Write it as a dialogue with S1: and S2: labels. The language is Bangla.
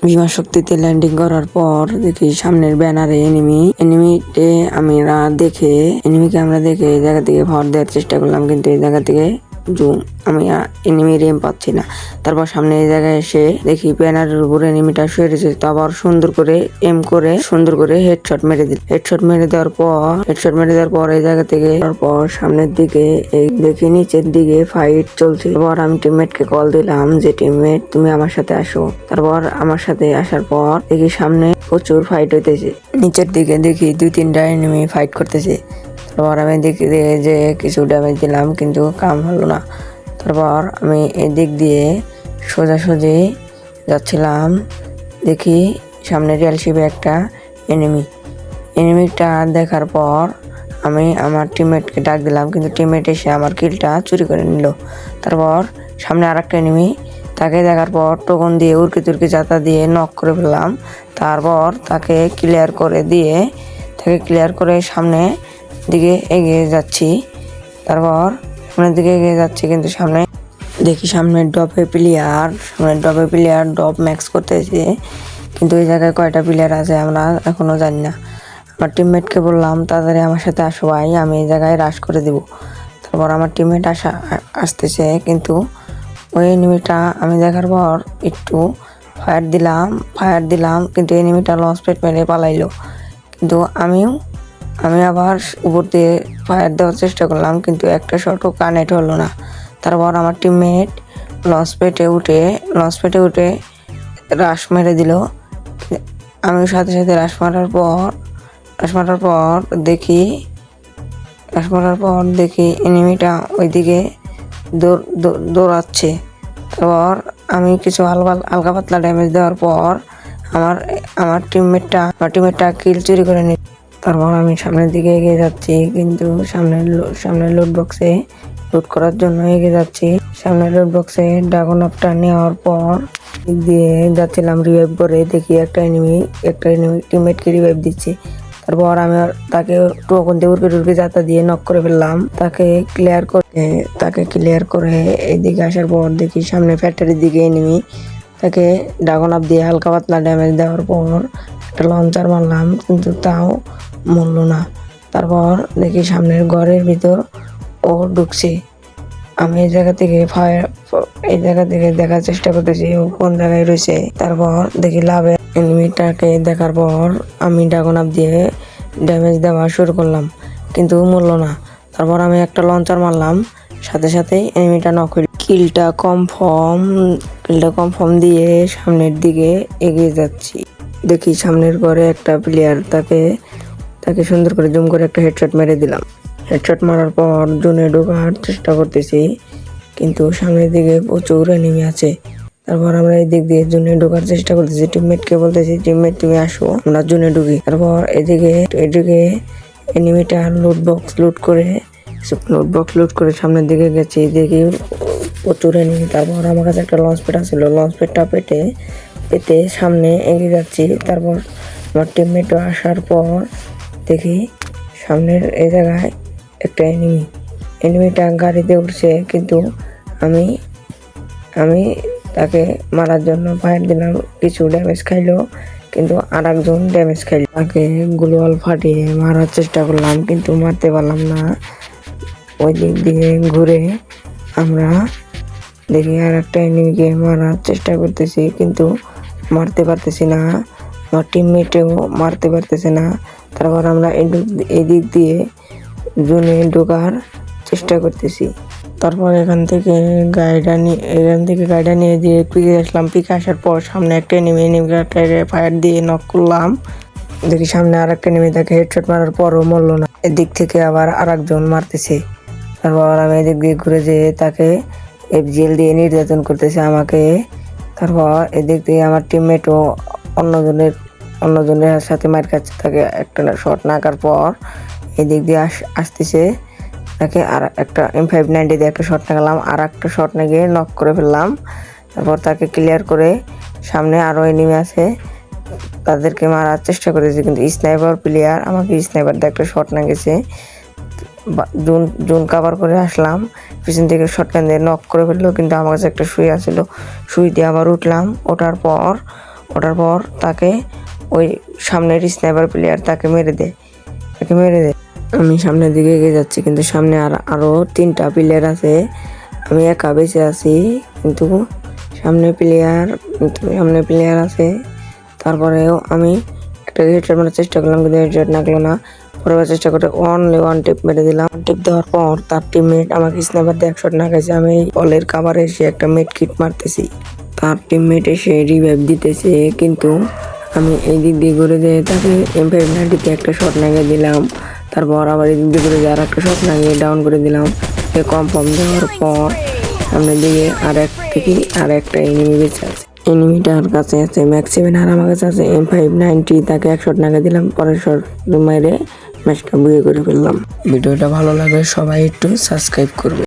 S1: বিমান শক্তিতে ল্যান্ডিং করার পর দেখি সামনের ব্যানারে এনিমি এনিমিতে আমরা দেখে এনিমিকে আমরা দেখে এই জায়গা থেকে ভর দেওয়ার চেষ্টা করলাম, কিন্তু এই জায়গা থেকে আমি এনিমি রেম পাচ্ছি না। তারপর সামনে এই জায়গায় এসে দেখি ব্যানারের উপরে এনিমিটা শুয়ে রয়েছে। তো আবার সুন্দর করে এম করে সুন্দর করে হেডশট মেরে দিল। হেডশট মেরে দেওয়ার পর হেডশট মেরে দেওয়ার পর এই জায়গা থেকে তারপর সামনের দিকে এই দেখি নিচের দিকে ফাইট চলছে। তারপর আমি টিমমেট কে কল দিলাম যে টিমমেট তুমি আমার সাথে আসো। তারপর আমার সাথে আসার পর দেখি সামনে প্রচুর ফাইট হইতেছে। নিচের দিকে দেখি দুই তিনটা এনিমি ফাইট করতেছে। তারপর আমি দেখি দিয়ে যে কিছু ড্যামেজ দিলাম, কিন্তু কাম হলো না। তারপর আমি এদিক দিয়ে সোজাসুজি যাচ্ছিলাম। দেখি সামনে রিয়াল রিয়ালশিপে একটা এনিমি এনিমিটা দেখার পর আমি আমার টিমমেটকে ডাক দিলাম, কিন্তু টিমমেট এসে আমার কিলটা চুরি করে নিল। তারপর সামনে আর একটা এনিমি তাকে দেখার পর টোকন দিয়ে উর্কি তুরকি চাতা দিয়ে নক করে ফেললাম। তারপর তাকে ক্লিয়ার করে দিয়ে, তাকে ক্লিয়ার করে সামনে দিকে এগিয়ে যাচ্ছি। তারপর সামনের দিকে এগিয়ে যাচ্ছি কিন্তু সামনে দেখি সামনের ডপে প্লেয়ার সামনের ডপে প্লেয়ার ডপ ম্যাক্স করতেছে। কিন্তু এই জায়গায় কয়টা প্লেয়ার আছে আমরা এখনও জানি না। আমার টিমমেটকে বললাম, তাড়াতাড়ি আমার সাথে আসো ভাই, আমি এই জায়গায় রাশ করে দেব। তারপর আমার টিমমেট আসা, আসতেছে কিন্তু ওই এনিমিটা আমি দেখার পর একটু ফায়ার দিলাম ফায়ার দিলাম, কিন্তু এনিমিটা লঞ্চ প্লেট মেরে পালাইলো। কিন্তু আমিও আমি আবার উপর দিয়ে ফায়ার দেওয়ার চেষ্টা করলাম, কিন্তু একটা শটও কানেক্ট হলো না। তারপর আমার টিমমেট লঞ্চ পেটে উঠে লঞ্চ পেটে উঠে রাশ মেরে দিল। আমি সাথে সাথে রাশ মারার পর রাশ মারার পর দেখি রাশ মারার পর দেখি এনিমিটা ওইদিকে দৌড়, দৌড়- দৌড়াচ্ছে। তারপর আমি কিছু হালকা হালকা পাতলা ড্যামেজ দেওয়ার পর আমার আমার টিমমেটটা আমার টিমমেটটা কিল চুরি করে নি তারপর আমি সামনের দিকে এগিয়ে যাচ্ছি, কিন্তু সামনের সামনের লোড বক্সে লোড করার জন্য এগিয়ে যাচ্ছি। সামনের লোড বক্সে ড্রাগন আপটা নেওয়ার পর দিয়ে যাচ্ছিলাম রিভাইভ করে, দেখি একটা এনিমি একটা এনিমি টিমমেটকে রিভাইভ দিচ্ছে। তারপর আমি তাকে টোকন দিয়ে উড়কে টুরকে যাতা দিয়ে নক করে ফেললাম। তাকে ক্লিয়ার করে, তাকে ক্লিয়ার করে এইদিকে আসার পর দেখি সামনে ফ্যাক্টরির দিকে এনিমি তাকে ড্রাগন আপ দিয়ে হালকা পাতলা ড্যামেজ দেওয়ার পর একটা লঞ্চার মারলাম, কিন্তু তাও মরল না। তারপর দেখি সামনের ঘরের ভিতর ও ঢুকছে। আমি এই জায়গা থেকে ফায়ার এই জায়গা থেকে দেখার চেষ্টা করতেছি, ও কোন জায়গায় রয়েছে। তারপর দেখি লাভের এনিমিটাকে দেখার পর আমি ড্রাগন আপ দিয়ে ড্যামেজ দেওয়া শুরু করলাম, কিন্তু মরল না। তারপর আমি একটা লঞ্চার মারলাম, সাথে সাথে এনিমিটা নক কিলটা কনফার্ম কিলটা কনফার্ম দিয়ে সামনের দিকে এগিয়ে যাচ্ছি। দেখি সামনের ঘরে একটা প্লেয়ার তাকে তাকে সুন্দর করে জুম করে একটা হেডশট মেরে দিলাম। হেডশট মারার পর জোনে ঢোকার চেষ্টা করতেছি, কিন্তু সামনের দিকে প্রচুর এনিমি আছে। তারপর আমরা এই দিক দিয়ে জুনে ঢোকার চেষ্টা করতেছি। টিমমেটকে বলতেছি টিমমেট তুমি আসো, আমরা জুনে ঢুকি। তারপর এদিকে এদিকে এনিমিটা লুট বক্স লুট করে লুট বক্স লুট করে সামনের দিকে গেছি। দেখি প্রচুর এনিমি তারপর আমার কাছে একটা লঞ্চ প্যাড ছিল লঞ্চ প্যাডটা পেটে পেতে সামনে এগিয়ে যাচ্ছি। তারপর আমার টিমমেটও আসার পর দেখি সামনের এ জায়গায় একটা এনিমি এনিমিটা গাড়িতে উঠছে, কিন্তু আমি আমি তাকে মারার জন্য ফায়ার দিলাম, কিছু ড্যামেজ খাইলো, কিন্তু আর একজন ড্যামেজ খাইলো। তাকে গ্লোয়াল ফাটিয়ে মারার চেষ্টা করলাম, কিন্তু মারতে পারলাম না। ওই দিক দিয়ে ঘুরে আমরা দেখি আর একটা এনিমিকে মারার চেষ্টা করতেছি, কিন্তু মারতে পারতেছি না। আমার টিমমেটেও মারতে পারতেছে না। তারপর আমরা এদিক- দিয়ে জোনে ঢোকার চেষ্টা করতেছি। তারপর এখান থেকে গাড়িটা নিয়ে এখান থেকে গাড়িটা নিয়ে দিয়ে পিকে আসলাম। পিকে আসার পর সামনে একটা নেমে নেমে ফায়ার দিয়ে নক করলাম। দেখি সামনে আর একটা নেমে তাকে হেডশট মারার পরও মরলো না। এদিক থেকে আবার আর একজন মারতেছে। তারপর আমি এদিক দিয়ে ঘুরে যেয়ে তাকে এফজিএল দিয়ে নির্যাতন করতেছে আমাকে। তারপর এদিক দিয়ে আমার টিমমেটও অন্যজনের অন্যজনের সাথে মার খাচ্ছে তাকে একটা শট নাকার পর এদিক দিয়ে আস আসতেছে। তাকে আর একটা এম ফাইভ নাইনটি দিয়ে একটা শট নাগালাম আর একটা শট না গিয়ে নক করে ফেললাম। তারপর তাকে ক্লিয়ার করে সামনে আরও এনিমি আছে। তাদেরকে মারার চেষ্টা করেছি, কিন্তু স্নাইপার প্লেয়ার আমাকে স্নাইপার দিয়ে একটা শট না গেছে। জুন জুন কাভার করে আসলাম। পিছন থেকে শটগান দিয়ে নক করে ফেলল, কিন্তু আমার কাছে একটা সুই আসছিল সুই দিয়ে আবার উঠলাম। ওঠার পর ওঠার পর তাকে ওই সামনের স্নাইপার প্লেয়ার তাকে মেরে দেয় তাকে মেরে দেয় আমি সামনের দিকে এগিয়ে যাচ্ছি, কিন্তু সামনে আর আরও তিনটা প্লেয়ার আছে। আমি একা বেঁচে আছি, কিন্তু সামনে প্লেয়ার সামনে প্লেয়ার আছে। তারপরেও আমি একটা হেডশট মারার চেষ্টা করলাম, কিন্তু হেডশট লাগল না। পরের চেষ্টা করে অনলি ওয়ান টিপ মেরে দিলাম। টিপ দেওয়ার পর তার টিমমেট আমাকে স্নাইপার দিয়ে একশট না গেছে আমি বলের কাভারে এসে একটা মেট কিট মারতেছি। তার টিমমেট এসে রিভাইভ দিতেছে, কিন্তু আমি এই দিক দিয়ে ঘুরে যেয়ে তাকে এম ফাইভ নাইনটিতে একটা শট লাগিয়ে দিলাম। তারপর আবার এই দিক দিয়ে ঘুরে আর একটা শট লাগিয়ে ডাউন করে দিলাম। সে কম দেওয়ার পর সামনের দিকে আর এক থেকে আর একটা এনিমি বেঁচে আছে। এনিমিটার কাছে আছে ম্যাক্সিমেন আর আমার কাছে আছে এম ফাইভ নাইনটি তাকে এক শট নাগে দিলাম, পরের শট মেরে ম্যাচটা বুয়ে করে ফেললাম। ভিডিওটা ভালো লাগে সবাই একটু সাবস্ক্রাইব করবে।